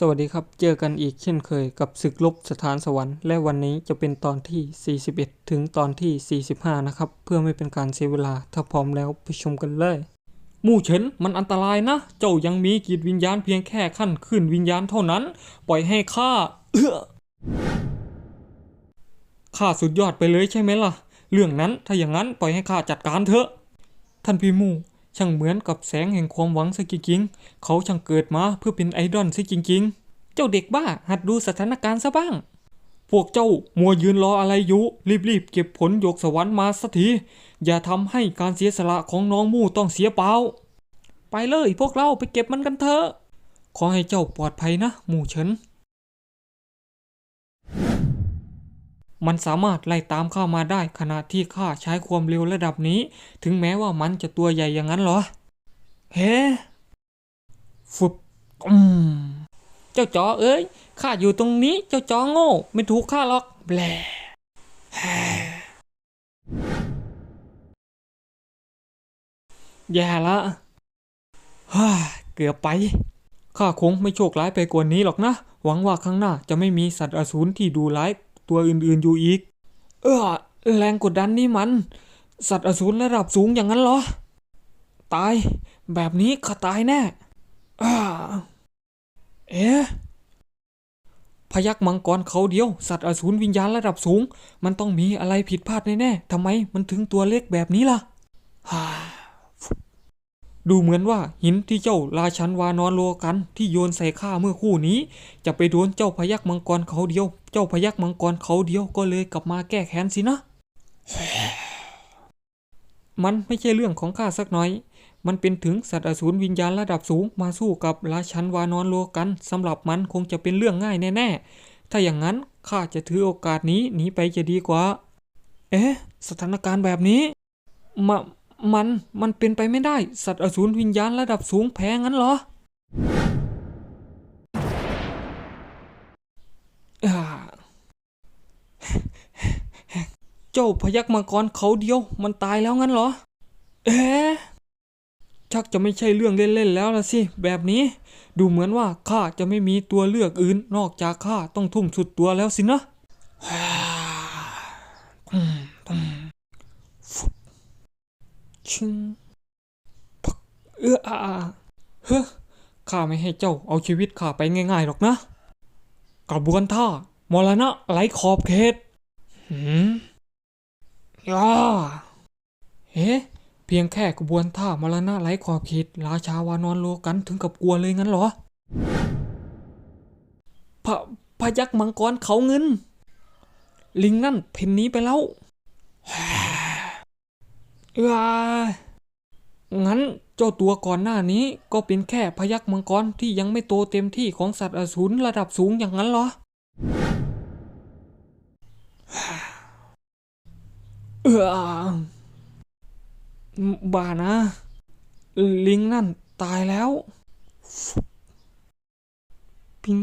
สวัสดีครับ เจอกันอีกเช่นเคยกับศึกลบสถานสวรรค์ และวันนี้จะเป็นตอนที่ 41 ถึงตอนที่ 45 นะครับ เพื่อไม่เป็นการเสียเวลา ถ้าพร้อมแล้วไปชมกันเลยมู่เฉินมันอันตรายนะ เจ้ายังมีกิจวิญญาณเพียงแค่ขั้นขึ้นวิญญาณเท่านั้น ปล่อยให้ข้าเอื้อข้าสุดยอดไปเลยใช่ไหมล่ะ เรื่องนั้นถ้าอย่างนั้นปล่อยให้ข้าจัดการเถอะ ท่านพี่มู่ ช่างเหมือนกับแสงแห่งความหวังซะจริงๆเขาช่างเกิดมาเพื่อเป็นไอดอลซะจริงๆ เจ้าเด็กบ้าหัดดูสถานการณ์ซะบ้าง พวกเจ้ามัวยืนรออะไรอยู่ รีบๆเก็บผลหยกสวรรค์มาสักที อย่าทำให้การเสียสละของน้องมู่ต้องเสียเปล่า ไปเลยพวกเราไปเก็บมันกันเถอะ ขอให้เจ้าปลอดภัยนะ หมู่เฉิน มันสามารถไล่ตามข้ามาได้ขณะที่ข้าใช้ความเร็วระดับนี้ ถึงแม้ว่ามันจะตัวใหญ่อย่างนั้นเหรอ เฮ้ฟุบอืมเจ้าจอเอ้ยข้าอยู่ตรงนี้เจ้าจอโง่ ไม่ถูกข้าหรอกแบลแฮ่แย่ละฮ่าเกือบไปข้าคงไม่โชคร้ายไปกว่านี้หรอกนะ หวังว่าข้างหน้าจะไม่มีสัตว์อสูรที่ดูร้าย ตัวอื่นๆอยู่อีก เออแรงกดดันนี่มัน สัตว์อสูรระดับสูงอย่างนั้นเหรอ ตาย แบบนี้ข้าตายแน่เอ๊ะพยักมังกรเขาเดียว สัตว์อสูรวิญญาณระดับสูง มันต้องมีอะไรผิดพลาดแน่ๆทำไมมันถึงตัวเล็กแบบนี้ล่ะฮ่าดูเหมือนว่าหินที่เจ้าราชันวานอนโลกันที่โยนใส่ข้าเมื่อคู่นี้ จะไปโดนเจ้าพยักมังกรเขาเดียว จ้าพยักมังกรเขาเดียวก็เลยกลับมาแก้แค้นสินะ มันไม่ใช่เรื่องของข้าสักหน่อย มันเป็นถึงสัตว์อสูรวิญญาณระดับสูงมาสู้กับราชันวานอนโลกันสำหรับมันคงจะเป็นเรื่องง่ายแน่ๆ ถ้าอย่างนั้นข้าจะถือโอกาสนี้หนีไปจะดีกว่า เอ๊ะ สถานการณ์แบบนี้มมัน มันเป็นไปไม่ได้ สัตว์อสูรวิญญาณระดับสูงแพ้งั้นเหรอา เจ้าพยักมังกรเขาเดียว มันตายแล้วงั้นเหรอ เอ๊ะชักจะไม่ใช่เรื่องเล่นๆแล้วละสิ แบบนี้ ดูเหมือนว่าข้าจะไม่มีตัวเลือกอื่น นอกจากข้าต้องทุ่มสุดตัวแล้วสินะชิงพักเอื้ออาอาเฮ้อข้าไม่ให้เจ้าเอาชีวิตข้าไปง่ายๆหรอกนะ กระบวนท่ามรณะไหลขอบเขตหืมย่าเฮ้ เพียงแค่กระบวนท่ามรณะไหลขอบเขตราชาวานอนโลกันถึงกับกลัวเลยงั้นเหรอ พระพยักมังกรเขาเงิน ลิงนั่นเพ่นนี้ไปแล้วเอ้ยงั้นเจ้าตัวก่อนหน้านี้ก็เป็นแค่พยักมังกรที่ยังไม่โตเต็มที่ของสัตว์อสูรระดับสูงอย่างนั้นเหรอ เออ บ้านะ ลิงนั่นตายแล้ว ปิง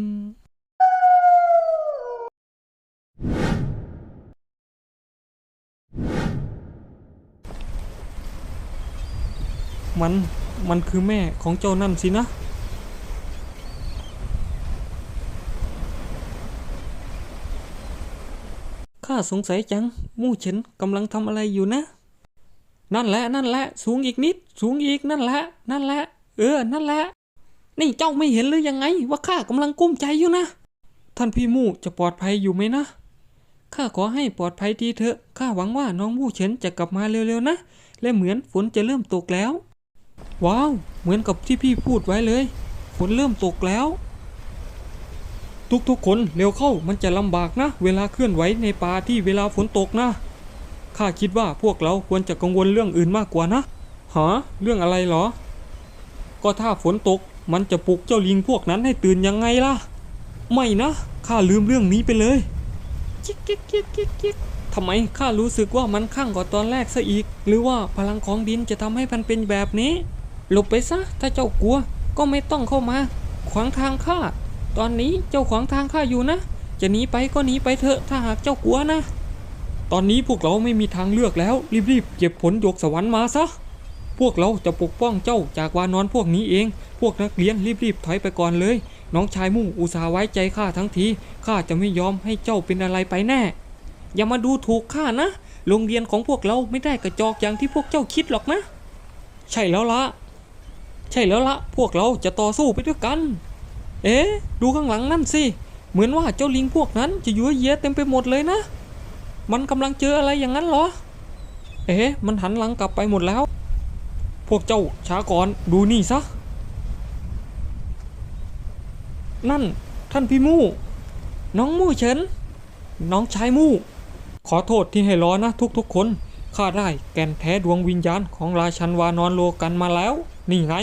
มัน มันคือแม่ของเจ้านั่นสินะ ข้าสงสัยจัง มู่เฉินกำลังทำอะไรอยู่นะ นั่นแหละนั่นแหละ สูงอีกนิด สูงอีกนั่นแหละ นั่นแหละ เออ นั่นแหละ นี่เจ้าไม่เห็นหรือยังไง ว่าข้ากำลังกุ้มใจอยู่นะ ท่านพี่มู่จะปลอดภัยอยู่ไหมนะข้าขอให้ปลอดภัยทีเถอะข้าหวังว่าน้องมู่เฉินจะกลับมาเร็วๆนะ และเหมือนฝนจะเริ่มตกแล้ว ว้าว เหมือนกับที่พี่พูดไว้เลย ฝนเริ่มตกแล้ว ทุกๆคนเร็วเข้ามันจะลำบากนะ เวลาเคลื่อนไหวในป่าที่เวลาฝนตกนะ ข้าคิดว่าพวกเราควรจะกังวลเรื่องอื่นมากกว่านะหาเรื่องอะไรเหรอ ก็ถ้าฝนตกมันจะปลุกเจ้าลิงพวกนั้นให้ตื่นยังไงล่ะ ไม่นะข้าลืมเรื่องนี้ไปเลยจิกจิกจิกจิกจิกทำไมข้ารู้สึกว่ามันข้างกว่าตอนแรกซะอีก หรือว่าพลังของดินจะทำให้มันเป็นแบบนี้ หลบไปซะ ถ้าเจ้ากลัวก็ไม่ต้องเข้ามา ขวางทางข้า ตอนนี้เจ้าขวางทางข้าอยู่นะ จะหนีไปก็หนีไปเถอะถ้าหากเจ้ากลัวนะ ตอนนี้พวกเราไม่มีทางเลือกแล้ว รีบๆเก็บผลหยกสวรรค์มาซะ พวกเราจะปกป้องเจ้าจากวานอนพวกนี้เอง พวกนักเรียนรีบๆถอยไปก่อนเลย น้องชายมู่อุตส่าห์ไว้ใจข้าทั้งทีข้าจะไม่ยอมให้เจ้าเป็นอะไรไปแน่ อย่ามาดูถูกข้านะ โรงเรียนของพวกเราไม่ได้กระจอกอย่างที่พวกเจ้าคิดหรอกนะ ใช่แล้วละใช่แล้วละพวกเราจะต่อสู้ไปด้วยกัน เอ๊ดูข้างหลังนั่นสิ เหมือนว่าเจ้าลิงพวกนั้นจะยั่วเยียเต็มไปหมดเลยนะ มันกำลังเจออะไรอย่างนั้นเหรอ เอ๊ะ มันหันหลังกลับไปหมดแล้ว พวกเจ้าช้าก่อนดูนี่ซะ นั่นท่านพี่มู่ น้องมู่เฉิน น้องชายมู่ ขอโทษที่ให้รอนะทุกๆคนข้าได้แก่นแท้ดวงวิญญาณของราชันวานอนโลกันมาแล้ว นี่ไง